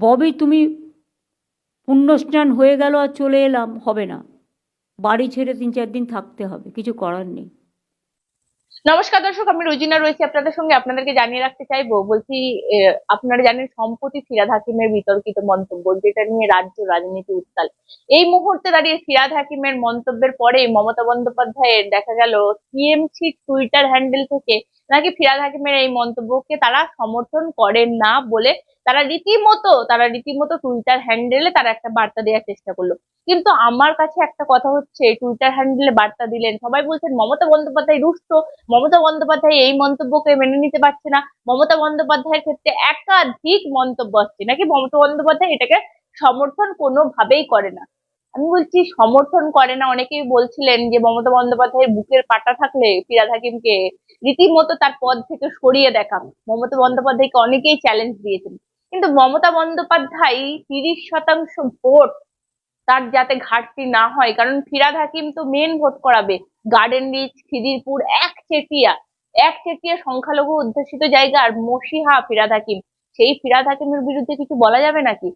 ববি, তুমি পুণ্যস্নান হয়ে গেল আর চলে এলাম, হবে না। বাড়ি ছেড়ে তিন চার দিন থাকতে হবে, কিছু করার নেই। নমস্কার দর্শক, আমি রোজিনা রয়েছি আপনাদের সঙ্গে। আপনাদেরকে জানিয়ে রাখতে চাইব, বলছি আপনারা জানেন সম্প্রতি ফিরাদ হাকিমের বিতর্কিত মন্তব্য, যেটা নিয়ে রাজ্য রাজনীতি উত্তাল। এই মুহূর্তে দাঁড়িয়ে ফিরাদ হাকিমের মন্তব্যের পরে মমতা বন্দ্যোপাধ্যায়ের দেখা গেল টিএমসি টুইটার হ্যান্ডেল থেকে নাকি ফিরাদ হাকিমের এই মন্তব্যকে তারা সমর্থন করেন না বলে তারা রীতিমতো তারা রীতিমতো টুইটার হ্যান্ডেলে তারা একটা বার্তা দেওয়ার চেষ্টা করল। কিন্তু আমার কাছে একটা কথা হচ্ছে টুইটার হ্যান্ডেলে বার্তা দিলেন, সবাই বলছেন, মমতা বন্দ্যোপাধ্যায় রুষ্ট, মমতা বন্দ্যোপাধ্যায় এই মন্তব্যকে মেনে নিতে পারছে না, মমতা বন্দ্যোপাধ্যায়ের ক্ষেত্রে একাধিক মন্তব্য আসছে, নাকি মমতা বন্দ্যোপাধ্যায় এটাকে সমর্থন কোনোভাবেই করে না? আমি বলছি, সমর্থন করে না, অনেকেই বলছিলেন যে মমতা বন্দ্যোপাধ্যায়ের বুকের পাটা থাকলে ফিরাদ হাকিমকে রীতিমতো তার পদ থেকে সরিয়ে দেখা। মমতা বন্দ্যোপাধ্যায়কে অনেকেই চ্যালেঞ্জ দিয়েছেন। কিন্তু মমতা বন্দ্যোপাধ্যায় তিরিশ শতাংশ ভোট তার যাতে ঘাটতি না হয়। কারণ ফিরাদ হাকিম তো মেন ভোট করাবে। গার্ডেন রিচ খিদিরপুর, এক চেটিয়া। এক চেটিয়া সংখ্যালঘু অধ্যুষিত জায়গা আর মসিহা ফিরাদ হাকিম। সেই ফিরাদ হাকিমের বিরুদ্ধে কিছু বলা যাবে নাকি?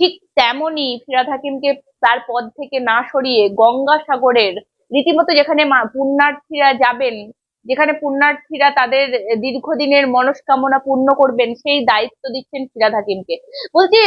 ঠিক তেমনই ফিরাদ হাকিমকে তার পদ থেকে না সরিয়ে গঙ্গাসাগরের রীতিমতো যেখানে পুণ্যার্থীরা যাবেন, যেখানে পুণ্যার্থীরা তাদের দীর্ঘদিনের মনস্কামনা পূর্ণ করবেন, সেই দায়িত্ব দিচ্ছেন ফিরাদ হাকিমকে। বলছি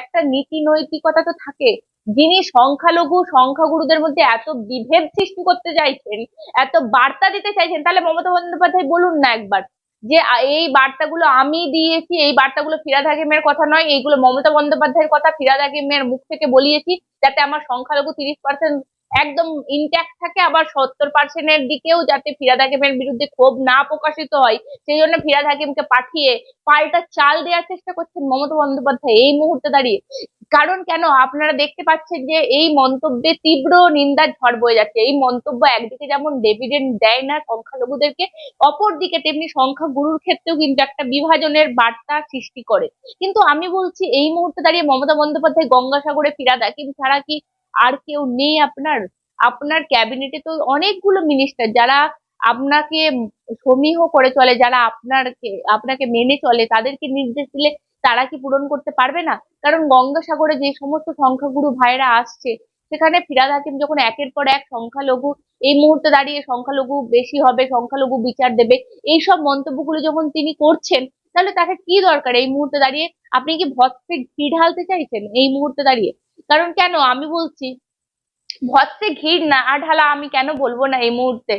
একটা নীতি নৈতিকতা তো থাকে। যিনি সংখ্যালঘু, সংখ্যাগুরুদের মধ্যে এত বিভেদ সৃষ্টি করতে চাইছেন, এত বার্তা দিতে চাইছেন, তাহলে মমতা বন্দ্যোপাধ্যায় বলুন না একবার যে এই বার্তাগুলো আমি দিয়েছি, এই বার্তাগুলো ফিরাদ হাকিমের কথা নয়, এইগুলো মমতা বন্দ্যোপাধ্যায়ের কথা ফিরাদ হাকিমের মুখ থেকে বলিয়েছি যাতে আমার সংখ্যালঘু তিরিশ পার্সেন্ট একদম ইনট্যাক্ট থাকে, আবার সত্তর পার্সেন্টের দিকেও যাতে ফিরাদ হাকিমের বিরুদ্ধে ক্ষোভ না প্রকাশিত হয়। সেই জন্য ফিরাদ হাকিমকে পাঠিয়ে পাল্টা চাল দেওয়ার চেষ্টা করছেন মমতা বন্দ্যোপাধ্যায়। এই মুহূর্তে দাঁড়িয়ে কারণ কেন? আপনারা দেখতে পাচ্ছেন যে এই মন্তব্যে তীব্র নিন্দার ঝড় বয়ে যাচ্ছে। এই মন্তব্য একদিকে যেমন ডেভিডেন্ট দেয় না সংখ্যালঘুদেরকে, অপরদিকে তেমনি সংখ্যাগুরুর ক্ষেত্রেও কিন্তু একটা বিভাজনের বার্তা সৃষ্টি করে। কিন্তু আমি বলছি, এই মুহূর্তে দাঁড়িয়ে মমতা বন্দ্যোপাধ্যায় গঙ্গাসাগরে ফিরাদ হাকিম ছাড়া কি আর কেউ নেই আপনার? আপনার ক্যাবিনেটে তো অনেকগুলো মিনিস্টার যারা আপনাকে সমীহ করে চলে, যারা আপনারকে, আপনাকে মেনে চলে, তাদেরকে নির্দেশ দিলে তারা কি পূরণ করতে পারবে না? কারণ গঙ্গাসাগরে যে সমস্ত সংখ্যাগুরু ভাইরা আসছে, সেখানে ফিরাদ হাকিম যখন একের পর এক সংখ্যালঘু, এই মুহূর্তে দাঁড়িয়ে সংখ্যালঘু বেশি হবে, সংখ্যালঘু বিচার দেবে, এই সব মন্তব্যগুলো যখন তিনি করছেন, তাহলে তাকে কি দরকার এই মুহূর্তে দাঁড়িয়ে? আপনি কি ভদ্রে ঘি ঢালতে চাইছেন এই মুহূর্তে দাঁড়িয়ে? কারণ কেন? আমি বলছি ভস্মে ঘি না। ঢালা, আমি কেন বলব না এই মুহূর্তে?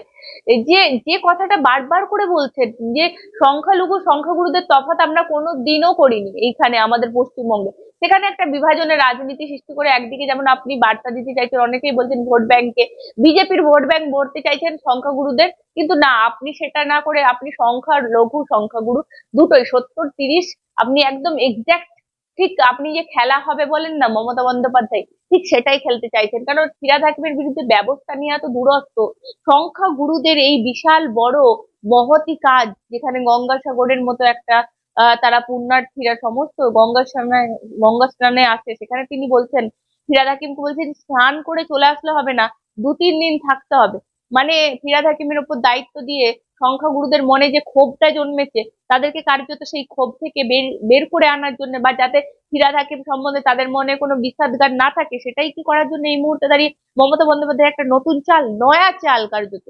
যে যে কথাটা বারবার করে বলছেন যে, সংখ্যালঘু সংখ্যাগুরুদের তফাৎ আমরা কোনো দিনও করিনি এইখানে আমাদের পশ্চিমবঙ্গে। সেখানে একটা বিভাজনের রাজনীতি সৃষ্টি করে একদিকে যেমন আপনি বার্তা দিতে চাইছেন, অনেকেই বলছেন ভোট ব্যাংকে। বিজেপির ভোট ব্যাংক ভরতে চাইছেন সংখ্যাগুরুদের, কিন্তু না, আপনি সেটা না করে আপনি সংখ্যা লঘু সংখ্যাগুরু দুটোই, সত্তর, তিরিশ, আপনি একদম এক্সাক্ট ঠিক আপনি যে খেলা হবে বলেন না, মমতা বন্দ্যোপাধ্যায়, ঠিক সেটাই খেলতে চাইছেন। কারণ ফিরাদ হাকিমের বিরুদ্ধে ব্যবস্থা নেওয়া তো দূরস্থ সংখ্যা গুরুদের এই বিশাল বড় মহতি কাজ, যেখানে গঙ্গাসাগরের মতো একটা তারা পুণ্যার্থীরা সমস্ত গঙ্গা স্নানে গঙ্গা স্নানে আসে, সেখানে তিনি বলছেন ফিরাদ হাকিমকে বলছেন, স্নান করে চলে আসলে হবে না দু তিন দিন থাকতে হবে। মানে ফিরাদ হাকিমের উপর দায়িত্ব দিয়ে সংখ্যাগুরুদের মনে যে ক্ষোভটা জন্মেছে, তাদেরকে কার্যত সেই ক্ষোভ থেকে বের বের করে আনার জন্য বা যাতে ফিরাদ হাকিম সম্বন্ধে তাদের মনে কোনো বিষাদগার না থাকে, সেটাই কি করার জন্য এই মুহূর্তে দাঁড়িয়ে মমতা বন্দ্যোপাধ্যায় একটা নতুন চাল, নয়া চাল কার্যত।